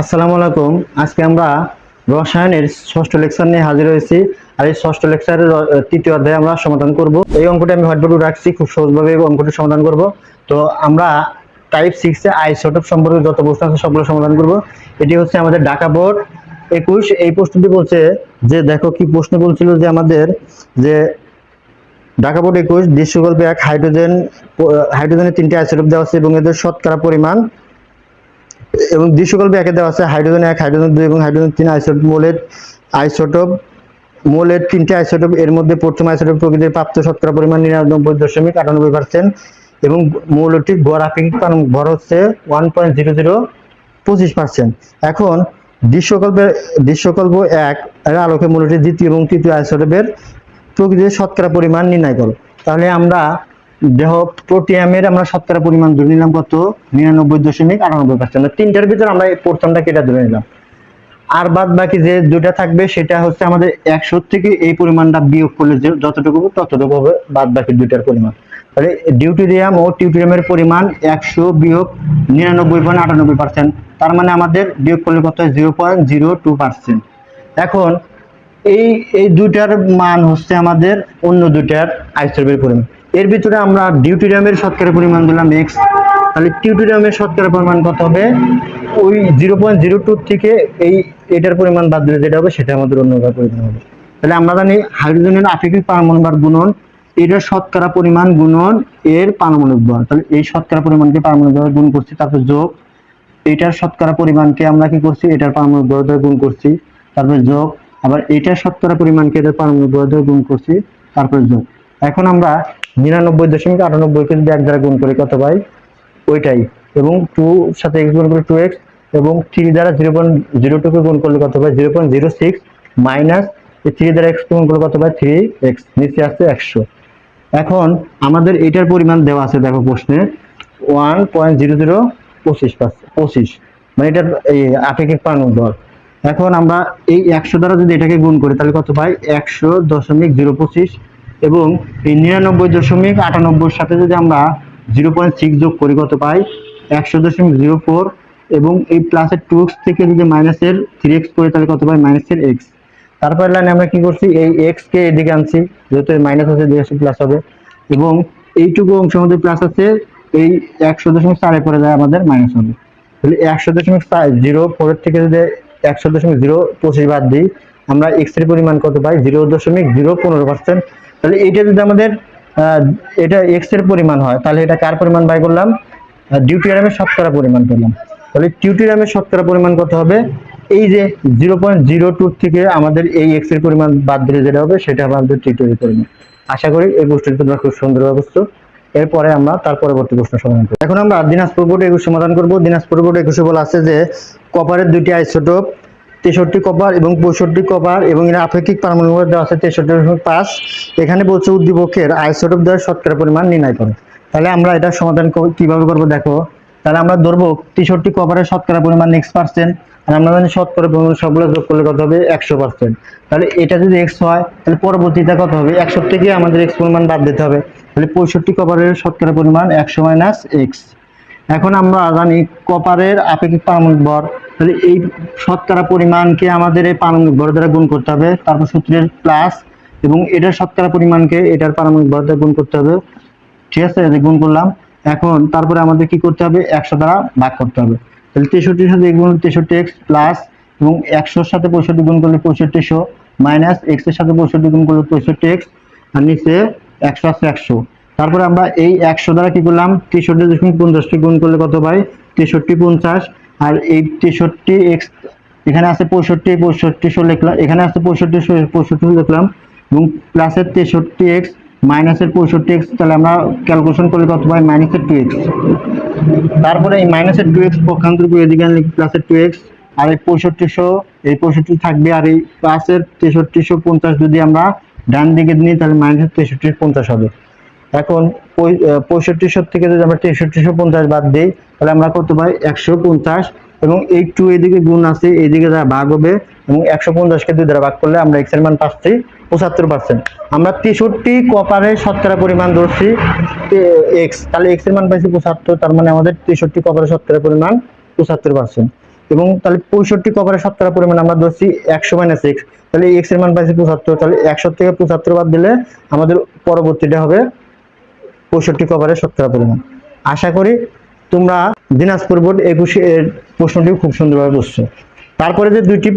আসসালামু আলাইকুম। আজকে আমরা রসায়নের ষষ্ঠ লেকচার নিয়ে হাজির হয়েছি আর এই ষষ্ঠ লেকচারের তৃতীয় অধ্যায়ে আমরা সমাধান করব। এই অঙ্কটি আমি হোয়াইটবোর্ডে রাখছি, খুব সহজভাবে এই অঙ্কটি সমাধান করব। তো আমরা টাইপ সিক্সে আইসোটপ সম্পর্কে যত প্রশ্ন আছে সবগুলো সমাধান করব। এটি হচ্ছে আমাদের ঢাকা বোর্ড একুশ। এই প্রশ্নটি বলছে যে, দেখো কি প্রশ্ন বলছিল যে আমাদের যে ঢাকা বোর্ড একুশ, দৃশ্যকল্পে এক হাইড্রোজেন হাইড্রোজেনের তিনটি আইসোটপ দেওয়া আছে এবং এদের শতকরা পরিমাণ এবং দৃশ্যকল্পে একে দেওয়া আছে হাইড্রোজেন এক, হাইড্রোজেন দুই এবং হাইড্রোজেন তিন আইসোটোপ মোলের আইসোটোপ, মোলের তিনটি আইসোটোপ, এর মধ্যে প্রথম আইসোটোপ প্রকৃতির প্রাপ্ত শতকরা পরিমাণ নিরানব্বই দশমিক আটানব্বই পার্সেন্ট এবং মৌলটি গড় আপেক্ষিক ভর হচ্ছে ওয়ান পয়েন্ট জিরো জিরো পঁচিশ পার্সেন্ট এখন দৃশ্যকল্পের দৃশ্যকল্প এক, এর আলোকে মৌলটি দ্বিতীয় এবং তৃতীয় আইসোটোপের প্রকৃতির শতকরা পরিমাণ নির্ণয় করো। তাহলে আমরা দেহ প্রোটিয়ামের আমরা শতকরা পরিমাণ ধরে নিলাম কত? নিরানব্বই দশমিক আটানব্বই পার্সেন্ট তিনটার ভিতরে আমরা প্রথমটা কেটে ধরে নিলাম। আর বাদ বাকি যে দুটা থাকবে, সেটা হচ্ছে আমাদের একশো থেকে এই পরিমাণটা বিয়োগ করলে যে যতটুকু ততটুকু হবে বাদ বাকি দুইটার পরিমাণ। তাহলে ডিউটেরিয়াম ও টিউটেরিয়ামের পরিমাণ একশো বিয়োগ নিরানব্বই পয়েন্ট আটানব্বই পার্সেন্ট। তার মানে আমাদের বিয়োগ করলে কত হয়? Zero point zero two percent. এখন এই এই দুইটার মান হচ্ছে আমাদের অন্য দুইটার আইসোটোপের পরিমাণ। এর ভিতরে আমরা ডিউটিরিয়ামের শতকরা পরিমাণ দিলাম এক্স তাহলে টিউটেরিয়ামের শতকরা পরিমাণ কত হবে? ওই জিরো পয়েন্ট জিরো টু থেকে এই, এটার পরিমাণ বাদ দিলে যেটা হবে, সেটা আমাদের অন্য পরিমাণ হবে। তাহলে আমরা জানি হাইড্রোজেনের আপেক্ষিক পারমাণবিক গুণন, এটার শতকরা পরিমাণ গুণন এর পারমাণবিক ভর তাহলে এই শতকরা পরিমাণকে পারমাণবিক গুণ করছি, তারপর যোগ। এটার শতকরা পরিমাণকে আমরা কি করছি? এটার পারমাণবিক ভর দ্বারা গুণ করছি, তারপর যোগ। আবার এটার শতকরা পরিমাণকে এটার পারমাণবিক ভর দ্বারা গুণ করছি, তারপর যোগ। এখন আমরা নিরানব্বই দশমিক আটানব্বইকে যদি এক দ্বারা গুণ করি কত পাই? ওইটাই। এবং টু সাথে এক্স গুণ করে টু এক্স এবং থ্রি দ্বারা জিরো পয়েন্ট জিরো টুকে গুণ করলে কত পাই? Zero point zero six minus three দ্বারা এক্স গুণ করলে কত পাই? থ্রি এক্স নিচে আসছে একশো। এখন আমাদের এটার পরিমাণ দেওয়া আছে, দেখো প্রশ্নে। ওয়ান পয়েন্ট জিরো জিরো পঁচিশ পঁচিশ। মানে এটার এই আপেক্ষিক পারমাণবিক ভর এখন আমরা এই একশো দ্বারা যদি এটাকে গুণ করি, তাহলে কত পাই? একশো দশমিক জিরো পঁচিশ এবং এই নিরানব্বই দশমিক আটানব্বইয়ের সাথে যদি আমরা জিরো পয়েন্ট সিক্স যোগ করি, কত পাই? একশো দশমিক জিরো ফোর এবং এই প্লাসের টু এক্স থেকে যদি মাইনাসের থ্রি এক্স করি, তাহলে কত পাই? মাইনাসের এক্স তারপর লাইনে আমরা কি করছি? এই এক্স কে এদিকে আনছি, যেহেতু মাইনাস আছে এদিকে প্লাস হবে। এবং এইটুকু অংশ মধ্যে প্লাস আছে, এই একশো দশমিক চারে পরে যায় আমাদের মাইনাস হবে। তাহলে একশো দশমিক জিরো ফোরের থেকে যদি একশো দশমিক জিরো পঁচিশ বাদ দিই, আমরা এক্সের পরিমাণ কত পাই? জিরো দশমিক জিরো পনেরো পার্সেন্ট তাহলে এইটা যদি আমাদের এটা এক্সের পরিমাণ হয়, তাহলে এটা কার পরিমাণ বাই করলাম? ডিউটিরামের শতকরা পরিমাণ পেলাম তাহলে টিউটিরামের শতকরা পরিমাণ কত হবে? এই যে জিরো পয়েন্ট জিরো টু থেকে আমাদের এই এক্সের পরিমাণ বাদ দিলে যেটা হবে, সেটা হবে আমাদের টিউটোরিয়াল পরিমাণ। আশা করি এই প্রশ্নটি তোমরা খুব সুন্দরভাবে বুঝছ। এরপরে আমরা তার পরবর্তী প্রশ্ন সমাধান করব। এখন আমরা দিনাজপুর বোর্ডে একুশ সমাধান করব। দিনাজপুর বোর্ডে একুশে বলা আছে যে কপারের দুইটি আইসোটোপ তেষট্টি কভার এবং পঁয়ষট্টি কভার এবং এর আপেক্ষিক পারমাণবিক ভর দেওয়া আছে তেষট্টি দশমিক পাঁচ। এখানে বলছে উদ্দীপকের আইসোটোপ দেওয়ার শতকরা পরিমাণ নির্ণয় করো। তাহলে আমরা এটা সমাধান কীভাবে করব দেখো? তাহলে আমরা ধরবো তেষট্টি কভারের শতকরা পরিমাণ এক্স পার্সেন্ট আর আমরা জানি শতকরা পরিমাণ সবগুলো যোগ করলে কত হবে? একশো পার্সেন্ট তাহলে এটা যদি এক্স হয়, তাহলে পরবর্তীতে কত হবে? একশো থেকে আমাদের এক্স পরিমাণ বাদ দিতে হবে। তাহলে পঁয়ষট্টি কভারের শতকরা পরিমাণ একশো মাইনাস এক্স এখন আমরা জানি কপারের আপেক্ষিক পারমাণবিক ভর তাহলে এই শতকরা পরিমাণকে আমাদের এই পারমাণবিক ভর দ্বারা গুণ করতে হবে, তারপর সূত্রের প্লাস এবং এটার শতকরা পরিমাণকে এটার পারমাণবিক ভর দ্বারা গুণ করতে হবে। ঠিক আছে? গুণ করলাম। এখন তারপরে আমাদের কি করতে হবে? একশো দ্বারা ভাগ করতে হবে। তাহলে তেষট্টির সাথে গুণ তেষট্টি এক্স প্লাস এবং একশোর সাথে পঁয়ষট্টি গুণ করলে পঁয়ষট্টিশো মাইনাস এক্সের সাথে পঁয়ষট্টি গুণ করলে পঁয়ষট্টি এক্স আর নিচে একশো আছে একশো। তারপরে আমরা এই একশো দ্বারা কি করলাম? তেষট্টি দশমিক পঞ্চাশটি গুণ করলে কত পাই? তেষট্টি পঞ্চাশ। আর এই তেষট্টি এক্স এখানে আছে পঁয়ষট্টি পঁয়ষট্টিশো লিখলাম। এখানে আছে পঁয়ষট্টি পঁয়ষট্টি লিখলাম। এবং প্লাসের তেষট্টি এক্স মাইনাসের পঁয়ষট্টি এক্স তাহলে আমরা ক্যালকুলেশন করলে কত পাই? মাইনাসের টু এক্স তারপরে এই মাইনাসের টু এক্স পক্ষান্তর করে এদিকে প্লাসের টু এক্স আর এই পঁয়ষট্টিশো এই পঁয়ষট্টি থাকবে। আর এই প্লাসের তেষট্টিশো পঞ্চাশ যদি আমরা ডান দিকে নিই, তাহলে মাইনাসের তেষট্টি পঞ্চাশ হবে। এখন পঁয়ষট্টি পঁয়ষট্টিশো থেকে যদি আমরা তেষট্টিশো পঞ্চাশ বাদ দিই, তাহলে আমরা কত পাই? একশো পঞ্চাশ। এবং এই টু এদিকে গুণ আছে, এদিকে যা ভাগ হবে, এবং একশো পঞ্চাশকে দুই দ্বারা ভাগ করলে আমরা এক্সের মান পাচ্ছি পঁচাত্তর পার্সেন্ট আমরা তেষট্টি কপারের শতকরা পরিমাণ ধরছি এক্স তাহলে এক্সের মান পাইছি পঁচাত্তর, তার মানে আমাদের তেষট্টি কপারের শতকরা পরিমাণ পঁচাত্তর পার্সেন্ট এবং তাহলে পঁয়ষট্টি কপারের শতকরা পরিমাণ আমরা ধরছি একশো মাইনাস এক্স তাহলে এক্সের মান পাইছি পঁচাত্তর, তাহলে একশো থেকে পঁচাত্তর বাদ দিলে আমাদের পরবর্তীটা হবে পঁয়ষট্টি কভারের শতকরা পরিমাণ আশা করি তোমরা দিনাজপুর বোর্ড একুশে এর প্রশ্নটি খুব সুন্দরভাবে বুঝছ। তারপরে যে দুইটি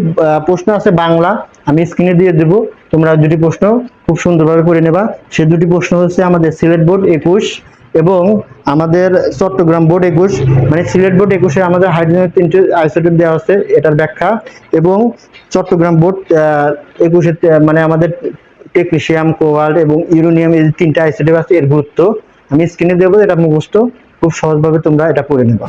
প্রশ্ন আছে বাংলা, আমি স্ক্রিনে দিয়ে দেবো। তোমরা দুটি প্রশ্ন খুব সুন্দরভাবে করে নেবা। সে দুটি প্রশ্ন হচ্ছে আমাদের সিলেট বোর্ড একুশ এবং আমাদের চট্টগ্রাম বোর্ড একুশ। মানে সিলেট বোর্ড একুশে আমাদের হাইড্রোজেনের তিনটে আইসোটোপ দেওয়া হচ্ছে, এটার ব্যাখ্যা। এবং চট্টগ্রাম বোর্ড একুশে মানে আমাদের টেকনিশিয়াম কোয়াল্ট এবং ইউরোনিয়াম এই তিনটা আইসোটোপ আছে এর গুরুত্ব। আমি স্ক্রিনে দেবো, এটা মুখস্থ। খুব সহজভাবে তোমরা এটা পড়ে নেবা।